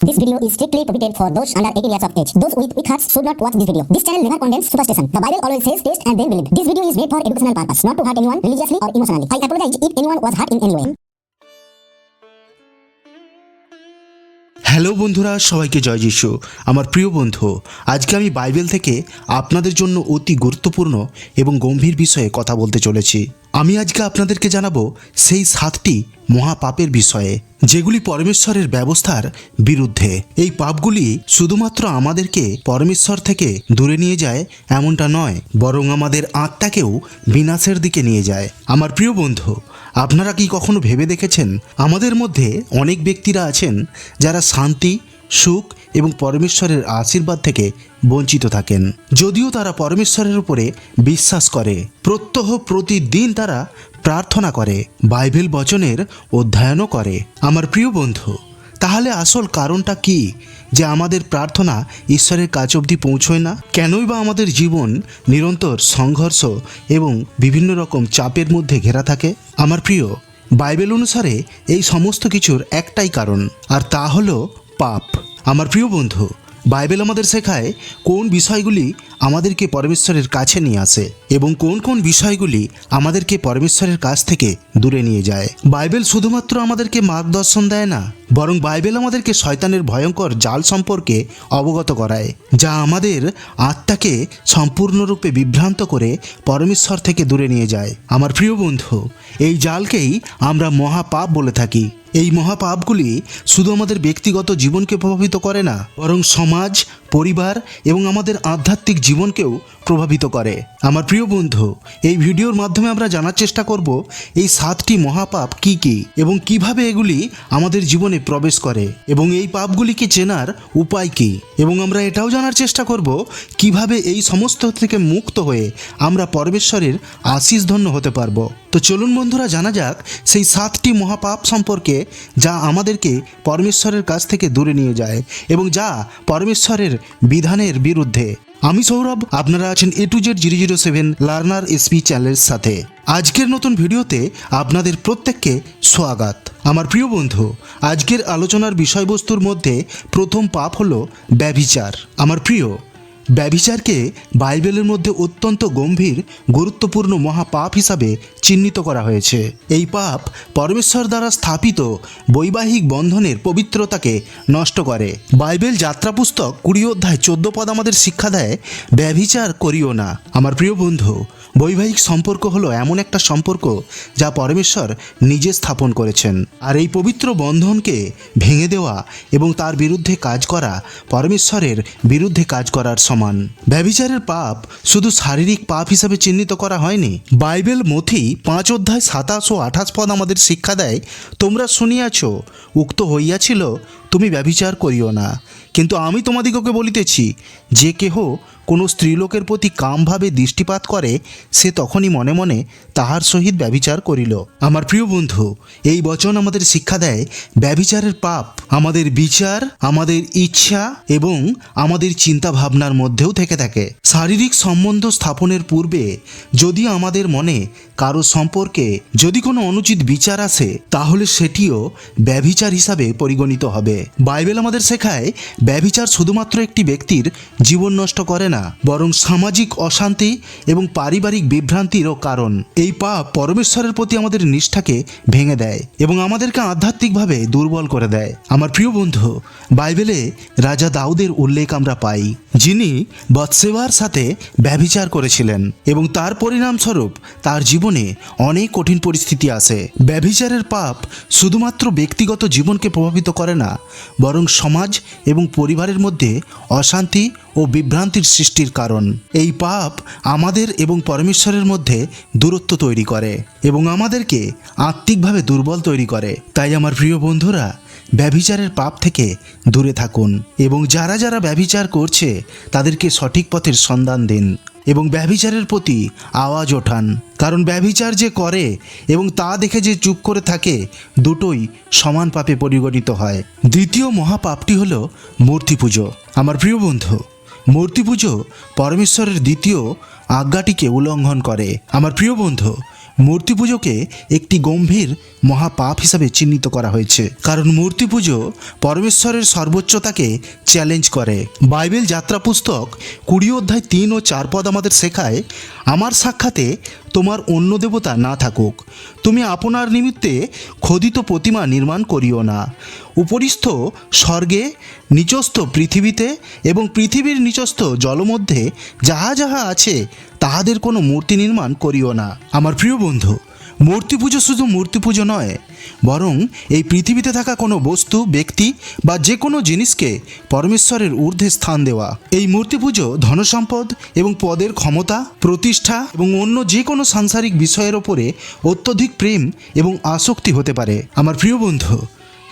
This video is strictly prohibited for those under 18 years of age. Those with weak hearts should not watch this video. This channel never condemns superstition. The Bible always says taste and then believe. This video is made for educational purpose, not to hurt anyone religiously or emotionally. I apologize if anyone was hurt in any way. Hello বন্ধুরা সবাইকে জয় যিশু আমার প্রিয় বন্ধু আজকে আমি Bible থেকে আপনাদের জন্য অতি গুরুত্বপূর্ণ এবং গম্ভীর বিষয়ে কথা বলতে চলেছি আমি আজকে আপনাদেরকে জানাব সেই সাতটি মহাপাপের বিষয়ে, যেগুলি পরমেশ্বরের ব্যবস্থার বিরুদ্ধে। এই পাপগুলি শুধুমাত্র আমাদেরকে পরমেশ্বর থেকে দূরে নিয়ে যায়, এমনটা নয়, বরং আমাদের আত্মাকেও বিনাশের দিকে নিয়ে যায়। আমার প্রিয় বন্ধু, আপনারা কি কখনো ভেবে দেখেছেন, আমাদের মধ্যে অনেক ব্যক্তিরা আছেন, যারা শান্তি, সুখ এবং পরমেশ্বরের আশীর্বাদ থেকে বঞ্চিত থাকেন? যদিও তারা পরমেশ্বরের উপরে বিশ্বাস করে, প্রত্যহ প্রতিদিন তারা প্রার্থনা করে, বাইবেল বচনের অধ্যয়নও করে। আমার প্রিয় বন্ধু, তাহলে আসল কারণটা কি যে আমাদের প্রার্থনা ঈশ্বরের কাছ অবধি পৌঁছয় না? কেনই বা আমাদের জীবন নিরন্তর সংঘর্ষ এবং বিভিন্ন রকম চাপের মধ্যে ঘেরা থাকে? আমার প্রিয়, বাইবেল অনুসারে এই সমস্ত কিছুর একটাই কারণ, আর তা হলো পাপ। আমার প্রিয় বন্ধু বাইবেল আমাদের শেখায় কোন বিষয়গুলি আমাদেরকে পরমেশ্বরের কাছে নিয়ে আসে এবং কোন কোন বিষয়গুলি আমাদেরকে পরমেশ্বরের কাছ থেকে দূরে নিয়ে যায়। বাইবেল শুধুমাত্র আমাদেরকে মার্গদর্শন দেয় না বরং বাইবেল আমাদেরকে শয়তানের ভয়ঙ্কর জাল সম্পর্কে অবগত করায়, যা আমাদের আত্মাকে সম্পূর্ণরূপে বিভ্রান্ত করে পরমেশ্বর থেকে দূরে নিয়ে যায়। আমার প্রিয় বন্ধু, এই জালকেই আমরা মহাপাপ বলে থাকি। এই মহাপাপগুলি শুধু আমাদের ব্যক্তিগত জীবনকে প্রভাবিত করে না, বরং সমাজ পরিবার এবং আমাদের আধ্যাত্মিক জীবনকেও প্রভাবিত করে। আমার প্রিয় বন্ধু, এই ভিডিওর মাধ্যমে আমরা জানার চেষ্টা করব, এই সাতটি মহাপাপ কি কি এবং কীভাবে এগুলি আমাদের জীবনে প্রবেশ করে এবং এই পাপগুলিকে চেনার উপায় কি? এবং আমরা এটাও জানার চেষ্টা করব, কীভাবে এই সমস্ত থেকে মুক্ত হয়ে আমরা পরমেশ্বরের আশিস ধন্য হতে পারব। তো চলুন বন্ধুরা, জানা যাক সেই সাতটি মহাপাপ সম্পর্কে যা আমাদেরকে পরমেশ্বরের কাছ থেকে দূরে নিয়ে যায় এবং যা পরমেশ্বরের বিধানের বিরুদ্ধে। আমি সৌরভ, আপনারা আছেন A to Z zero zero seven learner SP চ্যানেলের সাথে। আজকের নতুন ভিডিওতে আপনাদের প্রত্যেককে স্বাগত। আমার প্রিয় বন্ধু, আজকের আলোচনার বিষয়বস্তুর মধ্যে প্রথম পাপ হলো ব্যভিচার। আমার প্রিয় ব্যভিচারকে বাইবেলের মধ্যে অত্যন্ত গম্ভীর, গুরুত্বপূর্ণ মহাপাপ হিসাবে চিহ্নিত করা হয়েছে। এই পাপ পরমেশ্বর দ্বারা স্থাপিত বৈবাহিক বন্ধনের পবিত্রতাকে নষ্ট করে। বাইবেল যাত্রা পুস্তক কুড়ি অধ্যায় চোদ্দ পদ আমাদের শিক্ষা দেয়, ব্যভিচার করিও না। আমার প্রিয় বন্ধু বৈবাহিক সম্পর্ক হলো এমন একটা সম্পর্ক যা পরমেশ্বর নিজে স্থাপন করেছেন। আর এই পবিত্র বন্ধনকে ভেঙে দেওয়া এবং তার বিরুদ্ধে কাজ করা পরমেশ্বরের বিরুদ্ধে কাজ করার সমান। ব্যভিচারের পাপ শুধু শারীরিক পাপ হিসাবে চিহ্নিত করা হয়নি। বাইবেল মথি পাঁচ অধ্যায় সাতাশ ও আঠাশ পদ আমাদের শিক্ষা দেয়, তোমরা শুনিয়াছ, উক্ত হইয়াছিল তুমি ব্যভিচার করিও না। কিন্তু আমি তোমাদিগকে বলিতেছি, যে কেহ কোনো স্ত্রীলোকের প্রতি কামভাবে দৃষ্টিপাত করে, সে তখনই মনে মনে তাহার সহিত ব্যভিচার করিল। আমার প্রিয় বন্ধু, এই বচন আমাদের শিক্ষা দেয়, ব্যভিচারের পাপ আমাদের বিচার, আমাদের ইচ্ছা এবং আমাদের চিন্তা ভাবনার মধ্যেও থেকে থাকে। শারীরিক সম্বন্ধ স্থাপনের পূর্বে যদি আমাদের মনে কারও সম্পর্কে যদি কোনো অনুচিত বিচার আসে, তাহলে সেটিও ব্যভিচার হিসাবে পরিগণিত হবে। বাইবেল আমাদের শেখায়, ব্যভিচার শুধুমাত্র একটি ব্যক্তির জীবন নষ্ট করে না, বরং সামাজিক অশান্তি এবং পারিবারিক বিভ্রান্তিরও কারণ। এই পাপ পরমেশ্বরের প্রতি আমাদের নিষ্ঠাকে ভেঙে দেয় এবং আমাদেরকে আধ্যাত্মিকভাবে দুর্বল করে দেয়। আমার প্রিয় বন্ধু, বাইবেলে রাজা দাউদের উল্লেখ আমরা পাই, যিনি বৎসেবার সাথে ব্যভিচার করেছিলেন এবং তার পরিণামস্বরূপ তার জীবনে অনেক কঠিন পরিস্থিতি আসে ব্যভিচারের পাপ শুধুমাত্র ব্যক্তিগত জীবনকে প্রভাবিত করে না বরং সমাজ এবং পরিবারের মধ্যে অশান্তি ও বিভ্রান্তির সৃষ্টির কারণ। এই পাপ আমাদের এবং পরমেশ্বরের মধ্যে দূরত্ব তৈরি করে এবং আমাদেরকে আত্মিকভাবে দুর্বল তৈরি করে। তাই আমার প্রিয় বন্ধুরা, ব্যভিচারের পাপ থেকে দূরে থাকুন এবং যারা যারা ব্যভিচার করছে, তাদেরকে সঠিক পথের সন্ধান দিন। এবং ব্যভিচারের প্রতি আওয়াজ ওঠান। কারণ ব্যভিচার যে করে এবং তা দেখে যে চুপ করে থাকে, দুটোই সমান পাপে পরিগণিত হয়। দ্বিতীয় মহাপাপটি হল মূর্তি পুজো। আমার প্রিয় বন্ধু, মূর্তি পুজো পরমেশ্বরের দ্বিতীয় আজ্ঞাটিকে উল্লঙ্ঘন করে। আমার প্রিয় বন্ধু মূর্তি পুজোকে একটি গম্ভীর মহাপাপ হিসাবে চিহ্নিত করা হয়েছে। কারণ মূর্তি পুজো পরমেশ্বরের সর্বোচ্চতাকে চ্যালেঞ্জ করে। বাইবেল যাত্রা পুস্তক কুড়ি অধ্যায় তিন ও চার পদ আমাদের শেখায়, আমার সাক্ষাতে তোমার অন্য দেবতা না থাকুক। তুমি আপনার নিমিত্তে খোদিত প্রতিমা নির্মাণ করিও না। উপরিস্থ স্বর্গে, নিচস্থ পৃথিবীতে এবং পৃথিবীর নিচস্থ জলমধ্যে যাহা যাহা আছে, তাহাদের কোনো মূর্তি নির্মাণ করিও না। আমার প্রিয় বন্ধু, মূর্তি পুজো শুধু মূর্তি পুজো নয়, বরং এই পৃথিবীতে থাকা কোনো বস্তু, ব্যক্তি বা যে কোনো জিনিসকে পরমেশ্বরের ঊর্ধ্বে স্থান দেওয়া। এই মূর্তি পুজো ধনসম্পদ এবং পদের ক্ষমতা, প্রতিষ্ঠা এবং অন্য যে কোনো সাংসারিক বিষয়ের ওপরে অত্যধিক প্রেম এবং আসক্তি হতে পারে। আমার প্রিয় বন্ধু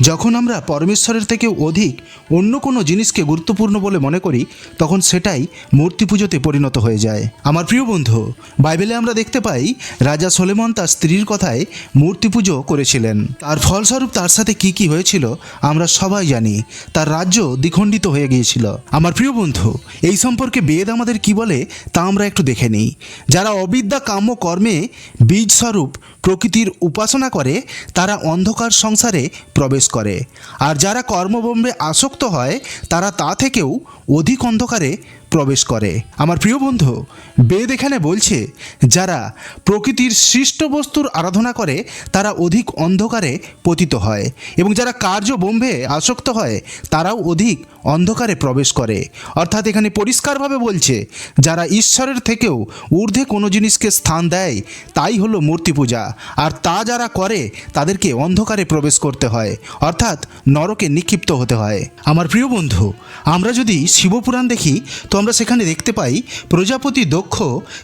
যখন আমরা পরমেশ্বরের থেকে অধিক অন্য কোনো জিনিসকে গুরুত্বপূর্ণ বলে মনে করি, তখন সেটাই মূর্তি পুজোতে পরিণত হয়ে যায়। আমার প্রিয় বন্ধু, বাইবেলে আমরা দেখতে পাই, রাজা সোলেমন তার স্ত্রীর কথায় মূর্তি পুজো করেছিলেন। তার ফলস্বরূপ তার সাথে কি কি হয়েছিল, আমরা সবাই জানি। তার রাজ্য দ্বিখণ্ডিত হয়ে গিয়েছিল। আমার প্রিয় বন্ধু, এই সম্পর্কে বেদ আমাদের কি বলে, তা আমরা একটু দেখে নিই। যারা অবিদ্যা কাম্য কর্মে বীজস্বরূপ প্রকৃতির উপাসনা করে, তারা অন্ধকার সংসারে প্রবেশ করে। আর যারা কর্মবম্বে আসক্ত হয় তারা তা থেকেও অধিক অন্ধকারে প্রবেশ করে। আমার প্রিয় বন্ধু, বেদ এখানে বলছে, যারা প্রকৃতির সৃষ্ট বস্তুর আরাধনা করে, তারা অধিক অন্ধকারে পতিত হয় এবং যারা কার্যবম্বে আসক্ত হয়, তারাও অধিক অন্ধকারে প্রবেশ করে। অর্থাৎ এখানে পরিষ্কারভাবে বলছে, যারা ঈশ্বরের থেকেও ঊর্ধ্বে কোনো জিনিসকে স্থান দেয়, তাই হলো মূর্তি পূজা। আর তা যারা করে, তাদেরকে অন্ধকারে প্রবেশ করতে হয়, অর্থাৎ নরকে নিক্ষিপ্ত হতে হয়। আমার প্রিয় বন্ধু, আমরা যদি শিবপুরাণ দেখি, তো আমরা সেখানে দেখতে পাই, প্রজাপতি দক্ষ,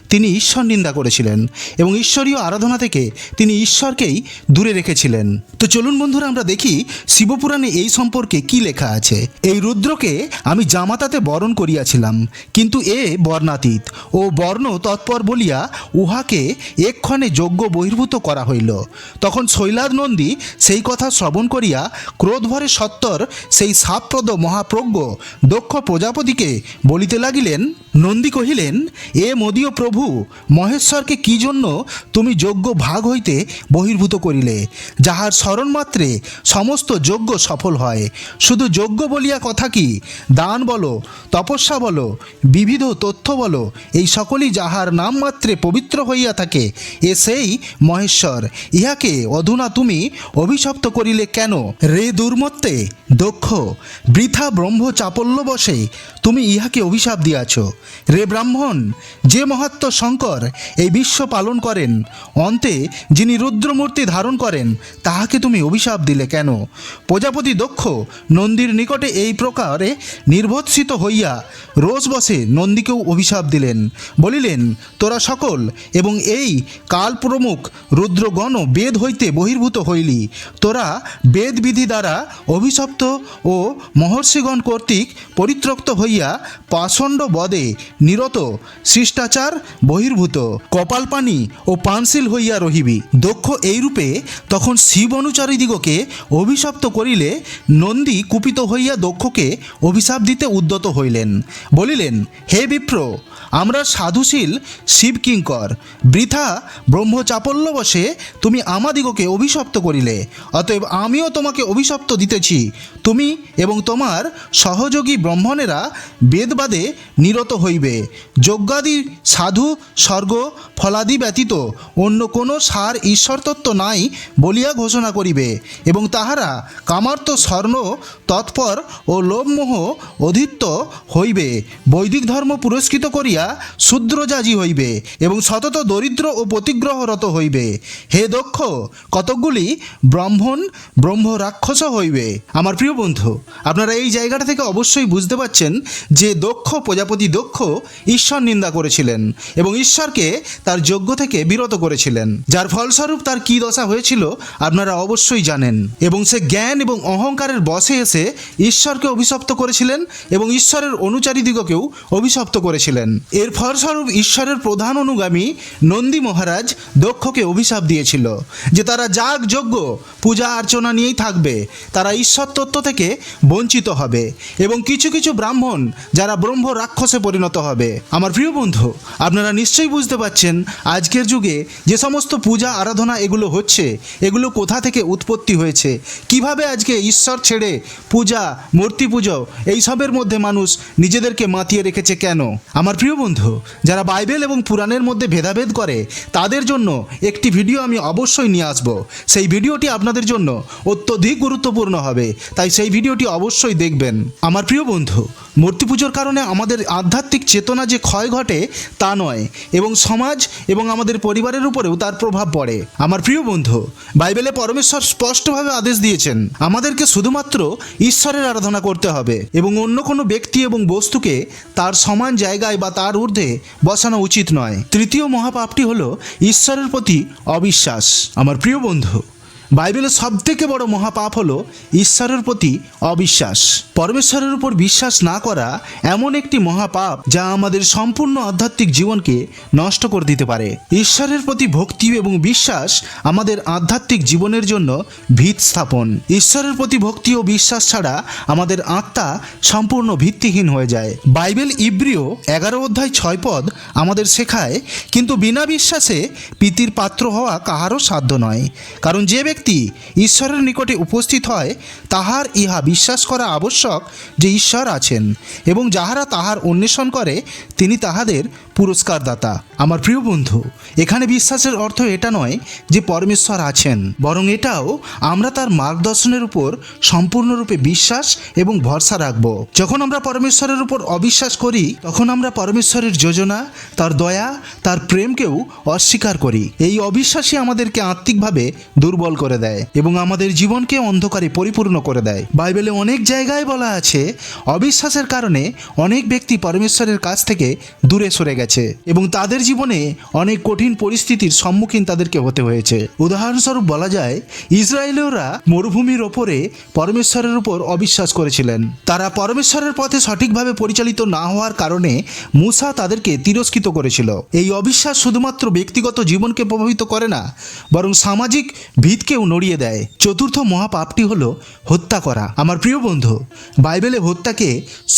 তিনি ঈশ্বর নিন্দা করেছিলেন এবং ঈশ্বরীয় আরাধনা থেকে তিনি ঈশ্বরকেই দূরে রেখেছিলেন। তো চলুন বন্ধুরা, আমরা দেখি শিবপুরাণে এই সম্পর্কে কি লেখা আছে। এই রুদ্রকে আমি জামাতাতে বরণ করিয়াছিলাম, কিন্তু এ বর্ণাতীত ও বর্ণ তৎপর বলিয়া উহাকে এক্ষণে যোগ্য বহির্ভূত করা হইল। তখন শৈলাদ নন্দী সেই কথা শ্রবণ করিয়া ক্রোধভরে সত্তর সেই সাপপ্রদ মহাপ্রজ্ঞ দক্ষ প্রজাপতিকে বলিতে লাগিলেন, নন্দী কহিলেন, এ মদীয় প্রভু, মহেশ্বরকে কি জন্য তুমি যোগ্য ভাগ হইতে বহির্ভূত করিলে? যাহার স্মরণ মাত্রে সমস্ত যজ্ঞ সফল হয়। শুধু যজ্ঞ বলিয়া কথা কি? দান বলো, তপস্যা বলো, বিবিধ তথ্য বলো, এই সকলই যাহার নাম মাত্রে পবিত্র হইয়া থাকে, এ সেই মহেশ্বর। ইহাকে অধুনা তুমি অভিশপ্ত করিলে কেন? রে দুর্মত্তে, দক্ষ, বৃথা ব্রহ্ম চাপল্য বসে তুমি ইহাকে অভিশাপ দিয়াছ। রে ব্রাহ্মণ, যে মহাত্ম শঙ্কর এই বিশ্ব পালন করেন, অন্তে যিনি রুদ্রমূর্তি ধারণ করেন, তাহাকে তুমি অভিশাপ দিলে কেন? প্রজাপতি দক্ষ নন্দীর নিকটে এই প্রকারে নির্ভৎসিত হইয়া রোজ বসে নন্দীকেও অভিশাপ দিলেন। বলিলেন, তোরা সকল এবং এই কাল প্রমুখ রুদ্রগণ বেদ হইতে বহির্ভূত হইলি। তোরা বেদবিধি দ্বারা অভিশপ্ত ও মহর্ষিগণ কর্তৃক পরিত্যক্ত হইয়া পাষণ্ড বদে নিরত, শিষ্টাচার বহির্ভূত। কপালপানি ও পানশীল হইয়া রহিবি। দক্ষ এইরূপে তখন শিব অনুচারীদিগকে অভিশপ্ত করিলে নন্দী কুপিত হইয়া দক্ষকে অভিশাপ দিতে উদ্যত হইলেন। বলিলেন, হে বিপ্র, আমরা সাধুশীল শিব কিঙ্কর। বৃথা ব্রহ্মচাপল্য বসে তুমি আমাদিগকে অভিশপ্ত করিলে। অতএব আমিও তোমাকে অভিশপ্ত দিতেছি। তুমি এবং তোমার সহযোগী ব্রাহ্মণেরা বেদবাদে নিরত হইবে। যজ্ঞাদি সাধু স্বর্গ ফলাদি ব্যতীত অন্য কোনো সার ঈশ্বরতত্ত্ব নাই বলিয়া ঘোষণা করিবে এবং তাহারা কামার্ত স্বর্ণ, তৎপর ও লোভমোহ অধীত্য হইবে। বৈদিক ধর্ম পুরস্কৃত করিয়া শূদ্রজাজি হইবে এবং সতত দরিদ্র ও প্রতিগ্রহরত হইবে। হে দক্ষ, কতকগুলি ব্রাহ্মণ ব্রহ্ম রাক্ষস হইবে। আমার প্রিয় বন্ধু, আপনারা এই জায়গাটা থেকে অবশ্যই বুঝতে পাচ্ছেন যে দক্ষ প্রজাপতি দক্ষ ঈশ্বর নিন্দা করেছিলেন এবং ঈশ্বরকে তার যোগ্য থেকে বিরত করেছিলেন। যার ফলস্বরূপ তার কী দশা হয়েছিল আপনারা অবশ্যই জানেন। এবং সে জ্ঞান এবং অহংকারের বসে এসে ঈশ্বরকে অভিশপ্ত করেছিলেন এবং ঈশ্বরের অনুচারীদিগকেও অভিশপ্ত করেছিলেন। এর ফলস্বরূপ ঈশ্বরের প্রধান অনুগামী নন্দী মহারাজ দক্ষকে অভিশাপ দিয়েছিল যে তারা যাগ যজ্ঞ, পূজা অর্চনা নিয়েই থাকবে, তারা ঈশ্বর তত্ত্ব থেকে বঞ্চিত হবে এবং কিছু কিছু ব্রাহ্মণ যারা ব্রহ্ম রাক্ষসে পরিণত হবে। আমার প্রিয় বন্ধু, আপনারা নিশ্চয়ই বুঝতে পাচ্ছেন আজকের যুগে যে সমস্ত পূজা, আরাধনা এগুলো হচ্ছে, এগুলো কোথা থেকে উৎপত্তি হয়েছে? কীভাবে আজকে ঈশ্বর ছেড়ে পূজা, মূর্তি পুজো, এইসবের মধ্যে মানুষ নিজেদেরকে মাতিয়ে রেখেছে কেন? আমার প্রিয় বন্ধু, যারা বাইবেল এবং পুরাণের মধ্যে ভেদাভেদ করে, তাদের জন্য একটি ভিডিও আমি অবশ্যই নিয়ে আসব। সেই ভিডিওটি আপনাদের জন্য অত্যধিক গুরুত্বপূর্ণ হবে, তাই সেই ভিডিওটি অবশ্যই দেখবেন। আমার প্রিয় বন্ধু মূর্তি পুজোর কারণে আমাদের আধ্যাত্মিক চেতনা যে ক্ষয় ঘটে তা নয়, এবং সমাজ এবং আমাদের পরিবারের উপরেও তার প্রভাব পড়ে। আমার প্রিয় বন্ধু, বাইবেলে পরমেশ্বর স্পষ্টভাবে আদেশ দিয়েছেন, আমাদেরকে শুধুমাত্র ঈশ্বরের আরাধনা করতে হবে এবং অন্য কোনো ব্যক্তি এবং বস্তুকে তার সমান জায়গায় বা তার ঊর্ধ্বে বসানো উচিত নয়। তৃতীয় মহাপাপটি হল ঈশ্বরের প্রতি অবিশ্বাস। আমার প্রিয় বন্ধু বাইবেলের সব থেকে বড় মহাপাপ হলো ঈশ্বরের প্রতি অবিশ্বাস। পরমেশ্বরের উপর বিশ্বাস না করা এমন একটি মহাপাপ যা আমাদের সম্পূর্ণ আধ্যাত্মিক জীবনকে নষ্ট করে দিতে পারে। ঈশ্বরের প্রতি ভক্তি এবং বিশ্বাস আমাদের আধ্যাত্মিক জীবনের জন্য ভিত স্থাপন। ঈশ্বরের প্রতি ভক্তি ও বিশ্বাস ছাড়া আমাদের আত্মা সম্পূর্ণ ভিত্তিহীন হয়ে যায়। বাইবেল ইব্রিয় এগারো অধ্যায় ছয় পদ আমাদের শেখায়, কিন্তু বিনা বিশ্বাসে প্রীতির পাত্র হওয়া কাহারও সাধ্য নয়। কারণ যে ঈশ্বরের নিকটে উপস্থিত হয়, তাহার ইহা বিশ্বাস করা আবশ্যক যে ঈশ্বর আছেন এবং যাহারা তাহার অন্বেষণ করে, তিনি তাহাদের পুরস্কারদাতা। আমার প্রিয় বন্ধু, এখানে বিশ্বাসের অর্থ এটা নয় যে পরমেশ্বর আছেন, বরং এটাও আমরা তার মার্গদর্শনের উপর সম্পূর্ণরূপে বিশ্বাস এবং ভরসা রাখব। যখন আমরা পরমেশ্বরের উপর অবিশ্বাস করি, তখন আমরা পরমেশ্বরের যোজনা, তার দয়া, তার প্রেমকেও অস্বীকার করি। এই অবিশ্বাসই আমাদেরকে আত্মিকভাবে দুর্বল করে দেয় এবং আমাদের জীবনকে অন্ধকারে পরিপূর্ণ করে দেয়। বাইবেলে অনেক জায়গায় বলা আছে, অবিশ্বাসের কারণে অনেক ব্যক্তি পরমেশ্বরের কাছ থেকে দূরে সরে গেছে। এবং তাদের জীবনে অনেক কঠিন পরিস্থিতির সম্মুখীন তাদেরকে হতে হয়েছে। উদাহরণস্বরূপ বলা যায়, ইসরায়েলীয়রা মরুভূমির ওপরে পরমেশ্বরের উপর অবিশ্বাস করেছিলেন। তারা পরমেশ্বরের পথে সঠিকভাবে পরিচালিত না হওয়ার কারণে মুসা তাদেরকে তিরস্কৃত করেছিল। এই অবিশ্বাস শুধুমাত্র ব্যক্তিগত জীবনকে প্রভাবিত করে না, বরং সামাজিক ভিতকেও নড়িয়ে দেয়। চতুর্থ মহাপাপটি হল হত্যা করা। আমার প্রিয় বন্ধু, বাইবেলে হত্যাকে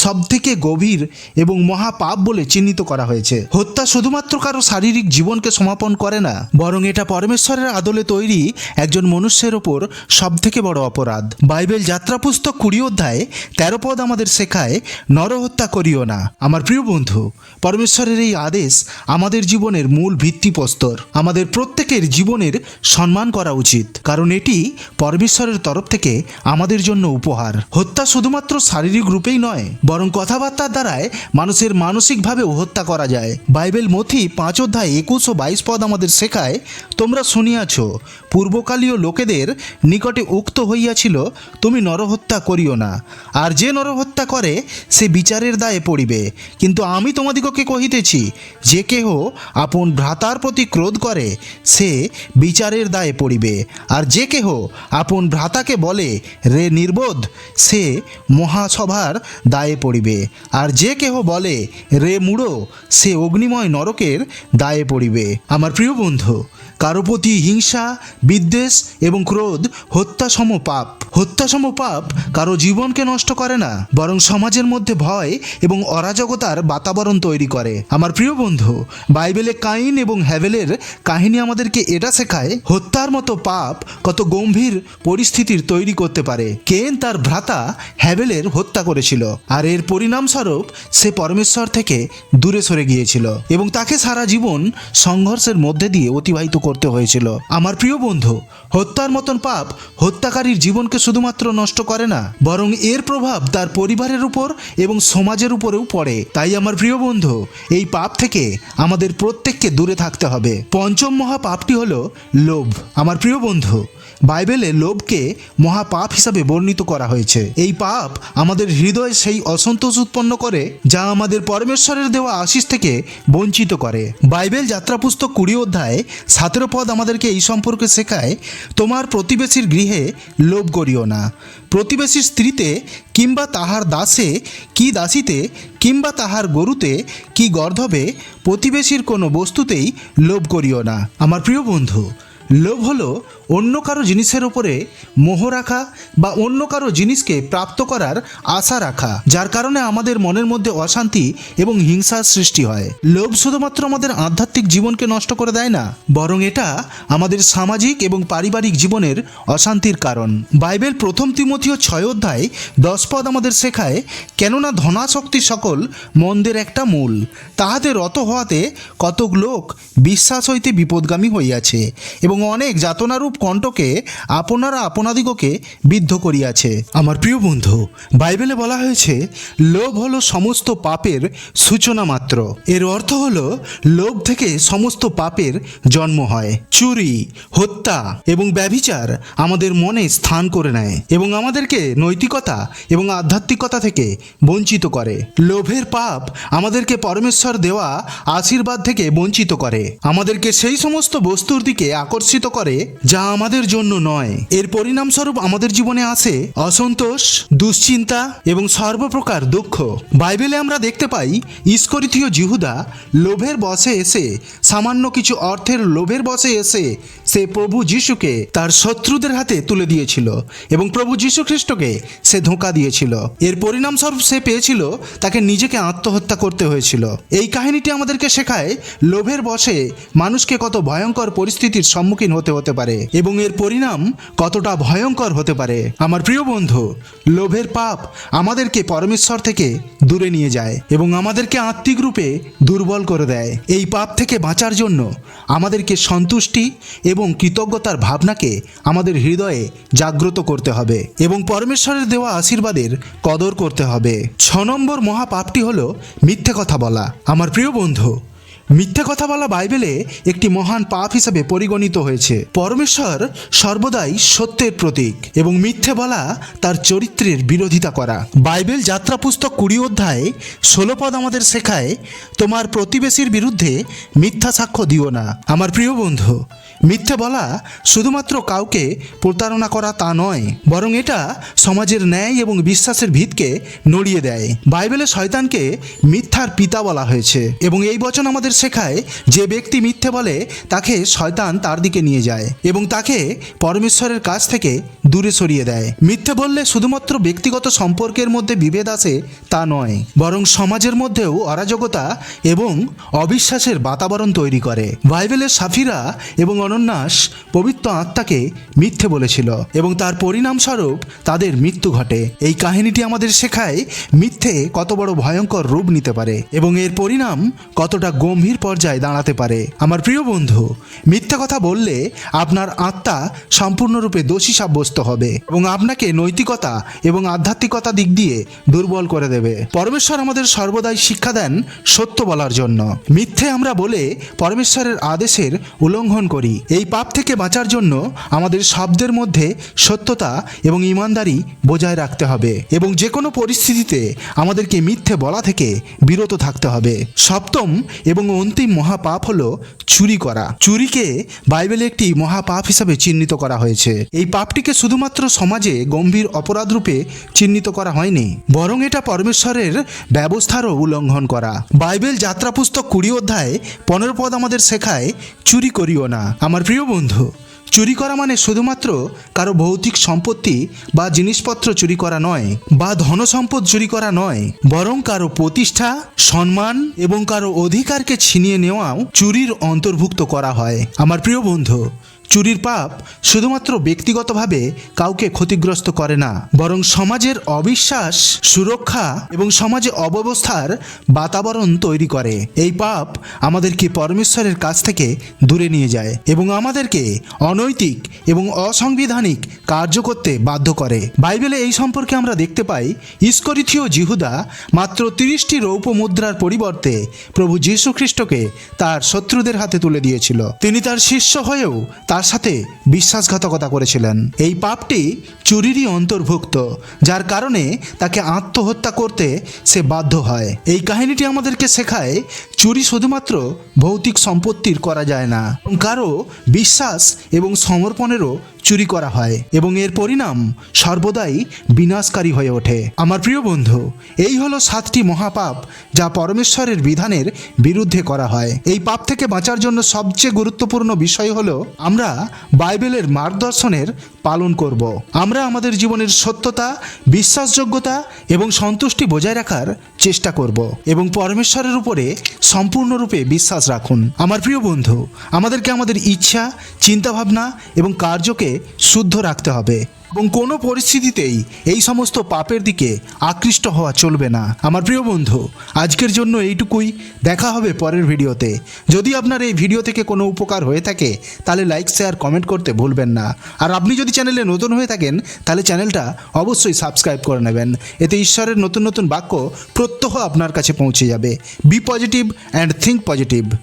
সবথেকে গভীর এবং মহাপাপ বলে চিহ্নিত করা হয়েছে। হত্যা শুধুমাত্র কারও শারীরিক জীবনকে সমাপন করে না, বরং এটা পরমেশ্বরের আদলে তৈরি একজন মনুষ্যের ওপর সবথেকে বড় অপরাধ। বাইবেল যাত্রা পুস্তক কুড়ি অধ্যায় তেরো পদ আমাদের শেখায়, নরহত্যা করিও না। আমার প্রিয় বন্ধু, পরমেশ্বরের এই আদেশ আমাদের জীবনের মূল ভিত্তিপ্রস্তর। আমাদের প্রত্যেকের জীবনের সম্মান করা উচিত, কারণ এটি পরমেশ্বরের তরফ থেকে আমাদের জন্য উপহার। হত্যা শুধুমাত্র শারীরিক রূপেই নয়, বরং কথাবার্তার দ্বারায় মানুষের মানসিকভাবেও হত্যা করা যায়। বাইবেল মথি পাঁচ অধ্যায় একুশ ও বাইশ পদ আমাদের শেখায়, তোমরা শুনিয়াছ, পূর্বকালীয় লোকেদের নিকটে উক্ত হইয়াছিল, তুমি নরহত্যা করিও না। আর যে নরহত্যা করে, সে বিচারের দায়ে পড়িবে। কিন্তু আমি তোমাদিগকে কহিতেছি, যে কেহ আপন ভ্রাতার প্রতি ক্রোধ করে, সে বিচারের দায়ে পড়িবে। আর যে কেহ আপন ভ্রাতাকে বলে, রে নির্বোধ সে মহাসভার দায়ে পড়িবে। আর যে কেহ বলে, রে মুড়ো সে অগ্নিময় নরকের দায়ে পড়িবে। আমার প্রিয় বন্ধু কারও প্রতি হিংসা, বিদ্বেষ এবং ক্রোধ হত্যাসম পাপ। হত্যাসম পাপ কারও জীবনকে নষ্ট করে না, বরং সমাজের মধ্যে ভয় এবং অরাজকতার বাতাবরণ তৈরি করে। আমার প্রিয় বন্ধু, বাইবেলে কাইন এবং হ্যাভেলের কাহিনী আমাদেরকে এটা শেখায়, হত্যার মতো পাপ কত গম্ভীর পরিস্থিতির তৈরি করতে পারে। কেন তার ভ্রাতা হ্যাভেলের হত্যা করেছিল, আর এর পরিণামস্বরূপ সে পরমেশ্বর থেকে দূরে সরে গিয়েছিল এবং তাকে সারা জীবন সংঘর্ষের মধ্যে দিয়ে অতিবাহিত করতে হয়েছিল। আমার প্রিয় বন্ধু হত্যার মতন পাপ হত্যাকারীর জীবনকে শুধুমাত্র নষ্ট করে না, বরং এর প্রভাব তার পরিবারের উপর এবং সমাজের উপরেও পড়ে। তাই আমার প্রিয় বন্ধু, এই পাপ থেকে আমাদের প্রত্যেককে দূরে থাকতে হবে। পঞ্চম মহা পাপটি হলো লোভ। আমার প্রিয় বন্ধু, বাইবেলে লোভকে মহাপাপ হিসাবে বর্ণিত করা হয়েছে। এই পাপ আমাদের হৃদয়ে সেই অসন্তোষ উৎপন্ন করে, যা আমাদের পরমেশ্বরের দেওয়া আশিস থেকে বঞ্চিত করে। বাইবেল যাত্রা পুস্তক কুড়ি অধ্যায় সতেরো পদ আমাদেরকে এই সম্পর্কে শেখায় তোমার প্রতিবেশীর গৃহে লোভ করিও না। প্রতিবেশীর স্ত্রীতে কিংবা তাহার দাসে কি দাসিতে কিংবা তাহার গরুতে কি গর্ধবে, প্রতিবেশীর কোনো বস্তুতেই লোভ করিও না। আমার প্রিয় বন্ধু, লোভ হলো অন্য কারও জিনিসের উপরে মোহ রাখা বা অন্য কারও জিনিসকে প্রাপ্ত করার আশা রাখা, যার কারণে আমাদের মনের মধ্যে অশান্তি এবং হিংসার সৃষ্টি হয়। লোভ শুধুমাত্র আমাদের আধ্যাত্মিক জীবনকে নষ্ট করে দেয় না, বরং এটা আমাদের সামাজিক এবং পারিবারিক জীবনের অশান্তির কারণ। বাইবেল প্রথম তিমথীয় ছয় অধ্যায় দশ পদ আমাদের শেখায়, কেননা ধনাশক্তি সকল মন্দের একটা মূল, তাহাতে রত হওয়াতে কতক লোক বিশ্বাস হইতে বিপদগামী হইয়াছে, এবং অনেক যাতনারূপ কণ্ঠকে আপনারা আপনাদিগকে বিদ্ধ করিয়াছে। আমার প্রিয় বন্ধু, বাইবেলে বলা হয়েছে, লোভ হলো সমস্ত পাপের সূচনা মাত্র। এর অর্থ হলো, লোভ থেকে সমস্ত পাপের জন্ম হয়। চুরি, হত্যা এবং ব্যভিচার আমাদের মনে স্থান করে নেয় এবং আমাদেরকে নৈতিকতা এবং আধ্যাত্মিকতা থেকে বঞ্চিত করে। লোভের পাপ আমাদেরকে পরমেশ্বর দেওয়া আশীর্বাদ থেকে বঞ্চিত করে। আমাদেরকে সেই সমস্ত বস্তুর দিকে আকর্ষিত করে, যা আমাদের জন্য নয়। এর পরিণামস্বরূপ আমাদের জীবনে আসে অসন্তোষ, দুশ্চিন্তা এবং সর্বপ্রকার দুঃখ। বাইবেলে আমরা দেখতে পাই ইস্করিথীয় জিহুদা লোভের বসে এসে, সামান্য কিছু অর্থের লোভের বসে এসে, সে প্রভু যিশুকে তার শত্রুদের হাতে তুলে দিয়েছিল এবং প্রভু যীশু খ্রিস্টকে সে ধোঁকা দিয়েছিল। এর পরিণামস্বরূপ সে পেয়েছিল, তাকে নিজেকে আত্মহত্যা করতে হয়েছিল। এই কাহিনীটি আমাদেরকে শেখায়, লোভের বসে মানুষকে কত ভয়ঙ্কর পরিস্থিতির সম্মুখীন হতে হতে পারে। এবং এর পরিণাম কতটা ভয়ঙ্কর হতে পারে। আমার প্রিয় বন্ধু, লোভের পাপ আমাদেরকে পরমেশ্বর থেকে দূরে নিয়ে যায় এবং আমাদেরকে আত্মিক রূপে দুর্বল করে দেয়। এই পাপ থেকে বাঁচার জন্য আমাদেরকে সন্তুষ্টি এবং কৃতজ্ঞতার ভাবনাকে আমাদের হৃদয়ে জাগ্রত করতে হবে এবং পরমেশ্বরের দেওয়া আশীর্বাদের কদর করতে হবে। ছ নম্বর মহাপাপটি হলো মিথ্যে কথা বলা। আমার প্রিয় বন্ধু মিথ্যে কথা বলা বাইবেলে একটি মহান পাপ হিসেবে পরিগণিত হয়েছে। পরমেশ্বর সর্বদাই সত্যের প্রতীক এবং মিথ্যে বলা তার চরিত্রের বিরোধিতা করা। বাইবেল যাত্রা পুস্তক কুড়ি অধ্যায় ষোলো পদ আমাদের শেখায়, তোমার প্রতিবেশীর বিরুদ্ধে মিথ্যা সাক্ষ্য দিও না। আমার প্রিয় বন্ধু, মিথ্যে বলা শুধুমাত্র কাউকে প্রতারণা করা তা নয়, বরং এটা সমাজের ন্যায় এবং বিশ্বাসের ভিতকে নড়িয়ে দেয়। বাইবেলে শয়তানকে মিথ্যার পিতা বলা হয়েছে এবং এই বচন আমাদের শেখায় যে ব্যক্তি মিথ্যে বলে, তাকে শয়তান তার দিকে নিয়ে যায় এবং তাকে পরমেশ্বরের কাছ থেকে দূরে সরিয়ে দেয়। মিথ্যে বললে শুধুমাত্র ব্যক্তিগত সম্পর্কের মধ্যে বিভেদ আসে তা নয়, বরং সমাজের মধ্যেও অরাজকতা এবং অবিশ্বাসের বাতাবরণ তৈরি করে। বাইবেলের সাফিরা এবং অনন্যাস পবিত্র আত্মাকে মিথ্যে বলেছিল এবং তার পরিণামস্বরূপ তাদের মৃত্যু ঘটে। এই কাহিনীটি আমাদের শেখায় মিথ্যে কত বড় ভয়ঙ্কর রূপ নিতে পারে এবং এর পরিণাম কতটা গম্ভীর পর্যায়ে দাঁড়াতে পারে। আমার প্রিয় বন্ধু, মিথ্যে কথা বললে আপনার আত্মা সম্পূর্ণরূপে দোষী সাব্যস্ত হবে এবং আপনাকে নৈতিকতা এবং আধ্যাত্মিকতা দিক দিয়ে দুর্বল করে দেবে। পরমেশ্বর আমাদের সর্বদাই শিক্ষা দেন সত্য বলার জন্য। মিথ্যে আমরা বলে পরমেশ্বরের আদেশের উল্লঙ্ঘন করি। এই পাপ থেকে বাঁচার জন্য আমাদের শব্দের মধ্যে সত্যতা এবং ইমানদারি বজায় রাখতে হবে এবং যে কোনো পরিস্থিতিতে আমাদেরকে মিথ্যে বলা থেকে বিরত থাকতে হবে। সপ্তম এবং অন্তিম মহাপাপ হল চুরি করা। চুরিকে বাইবেলে একটি মহাপাপ হিসাবে চিহ্নিত করা হয়েছে। এই পাপটিকে শুধুমাত্র সমাজে গম্ভীর অপরাধ রূপে চিহ্নিত করা হয়নি, বরং এটা পরমেশ্বরের ব্যবস্থারও উল্লঙ্ঘন করা। বাইবেল যাত্রা পুস্তক কুড়ি অধ্যায় পনেরো পদ আমাদের শেখায়, চুরি করিও না। আমার প্রিয় বন্ধু চুরি করা মানে শুধুমাত্র কারও ভৌতিক সম্পত্তি বা জিনিসপত্র চুরি করা নয়, বা ধনসম্পদ চুরি করা নয়, বরং কারও প্রতিষ্ঠা, সম্মান এবং কারও অধিকারকে ছিনিয়ে নেওয়াও চুরির অন্তর্ভুক্ত করা হয়। আমার প্রিয় বন্ধু চুরির পাপ শুধুমাত্র ব্যক্তিগতভাবে কাউকে ক্ষতিগ্রস্ত করে না, বরং সমাজের অবিশ্বাস, সুরক্ষা এবং সমাজে অব্যবস্থার বাতাবরণ তৈরি করে। এই পাপ আমাদেরকে পরমেশ্বরের কাছ থেকে দূরে নিয়ে যায় এবং আমাদেরকে অনৈতিক এবং অসাংবিধানিক কার্য করতে বাধ্য করে। বাইবেলে এই সম্পর্কে আমরা দেখতে পাই, ইস্করিথীয় জিহুদা মাত্র তিরিশটি রৌপ্য মুদ্রার পরিবর্তে প্রভু যীশু খ্রিস্টকে তার শত্রুদের হাতে তুলে দিয়েছিল। তিনি তার শিষ্য হয়েও তার সাথে বিশ্বাসঘাতকতা করেছিলেন। এই পাপটি চুরিরই অন্তর্ভুক্ত, যার কারণে তাকে আত্মহত্যা করতে সে বাধ্য হয়। এই কাহিনীটি আমাদেরকে শেখায়, চুরি শুধুমাত্র ভৌতিক সম্পত্তির করা যায় না, কারও বিশ্বাস এবং সমর্পণেরও চুরি করা হয় এবং এর পরিণাম সর্বদাই বিনাশকারী হয়ে ওঠে। আমার প্রিয় বন্ধু, এই হলো সাতটি মহাপাপ যা পরমেশ্বরের বিধানের বিরুদ্ধে করা হয়। এই পাপ থেকে বাঁচার জন্য সবচেয়ে গুরুত্বপূর্ণ বিষয় হলো, আমরা আমরা বাইবেলের মার্গদর্শনের পালন করব। আমরা আমাদের জীবনের সত্যতা, বিশ্বাসযোগ্যতা এবং সন্তুষ্টি বজায় রাখার চেষ্টা করব এবং পরমেশ্বরের উপরে সম্পূর্ণরূপে বিশ্বাস রাখুন। আমার প্রিয় বন্ধু, আমাদেরকে আমাদের ইচ্ছা, চিন্তাভাবনা এবং কার্যকে শুদ্ধ রাখতে হবে। এবং কোনো পরিস্থিতিতেই এই সমস্ত পাপের দিকে আকৃষ্ট হওয়া চলবে না। আমার প্রিয় বন্ধু, আজকের জন্য এইটুকুই। দেখা হবে পরের ভিডিওতে। যদি আপনার এই ভিডিও থেকে কোনো উপকার হয়ে থাকে, তাহলে লাইক শেয়ার কমেন্ট করতে ভুলবেন না। আর আপনি যদি চ্যানেলে নতুন হয়ে থাকেন, তাহলে চ্যানেলটা অবশ্যই সাবস্ক্রাইব করে নেবেন। এতে ঈশ্বরের নতুন নতুন বাক্য প্রত্যহ আপনার কাছে পৌঁছে যাবে। Be positive and think positive